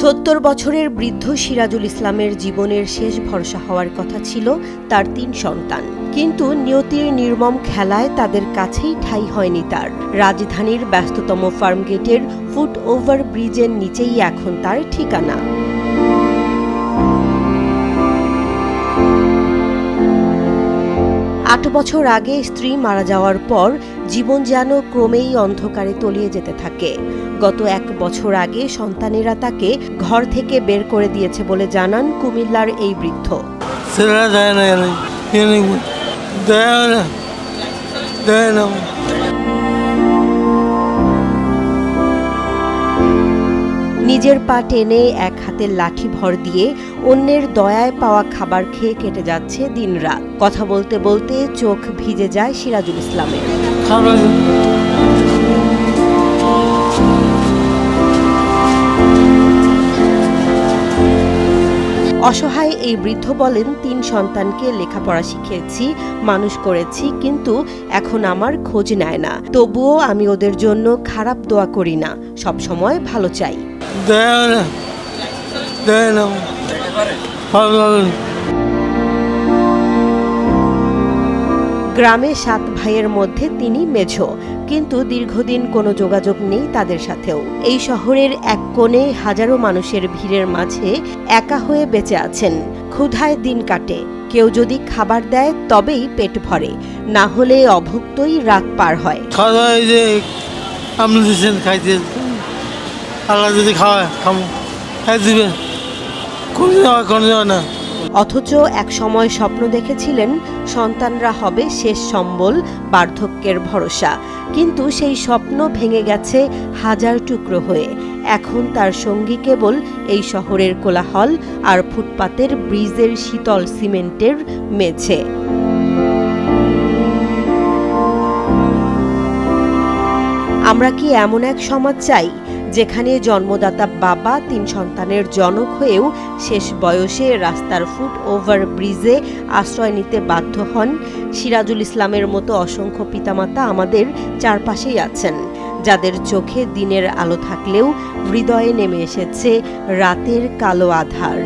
সত্তর বছরের বৃদ্ধ সিরাজুল ইসলামের জীবনের শেষ ভরসা হওয়ার কথা ছিল তার তিন সন্তান। কিন্তু নিয়তির নির্মম খেলায় তাদের কাছেই ঠাই হয়নি তার। রাজধানীর ব্যস্ততম ফার্মগেটের ফুট ওভার ব্রিজের নিচেই এখন তার ঠিকানা। আট বছর আগে স্ত্রী মারা যাওয়ার পর জীবন যেন ক্রমেই অন্ধকারে তলিয়ে যেতে থাকে। গত এক বছর আগে সন্তানেরা তাকে ঘর থেকে বের করে দিয়েছে বলে জানান কুমিল্লার এই বৃদ্ধ। দেয় না। নিজের পা টেনে এক হাতে লাঠি ভর দিয়ে অন্যের দয়ায় পাওয়া খাবার খেয়ে কেটে যাচ্ছে দিন রাত কথা বলতে বলতে চোখ ভিজে যায় সিরাজুল ইসলামের। অসহায় এই বৃদ্ধ বলেন, তিন সন্তানকে লেখাপড়া শিখিয়েছি, মানুষ করেছি, কিন্তু এখন আমার খোঁজ নেয় না। তবুও আমি ওদের জন্য খারাপ দোয়া করি না। সব সময় ভালো চাই। গ্রামে সাত ভাইয়ের মধ্যে তিনি মেঝো, কিন্তু দীর্ঘদিন কোনো যোগাযোগ নেই তাদের সাথেও। এই শহরের এক কোণে হাজারো মানুষের ভিড়ের মাঝে একা হয়ে বেঁচে আছেন। ক্ষুধায় দিন কাটে। কেউ যদি খাবার দেয়, তবেই পেট ভরে। না হলে অভুক্তই রাত পার হয়। না। অথচ এক সময় স্বপ্ন দেখেছিলেন সন্তানরা হবে শেষ সম্বল, বার্ধক্যের ভরসা। কিন্তু সেই স্বপ্ন ভেঙে গেছে হাজার টুকরো হয়ে। এখন তার সঙ্গী কেবল এই শহরের কোলাহল আর ফুটপাতের ব্রিজের শীতল সিমেন্টের মেঝে। আমরা কি এমন এক সমাজ চাই যেখানে জন্মদাতা বাবা তিন সন্তানের জনক হয়েও শেষ বয়সে রাস্তার ফুট ওভার ব্রিজে আশ্রয় নিতে বাধ্য হন। সিরাজুল ইসলামের মতো অসংখ্য পিতামাতা আমাদের চারপাশেই আছেন, যাদের চোখে দিনের আলো থাকলেও হৃদয়ে নেমে এসেছে রাতের কালো আধার।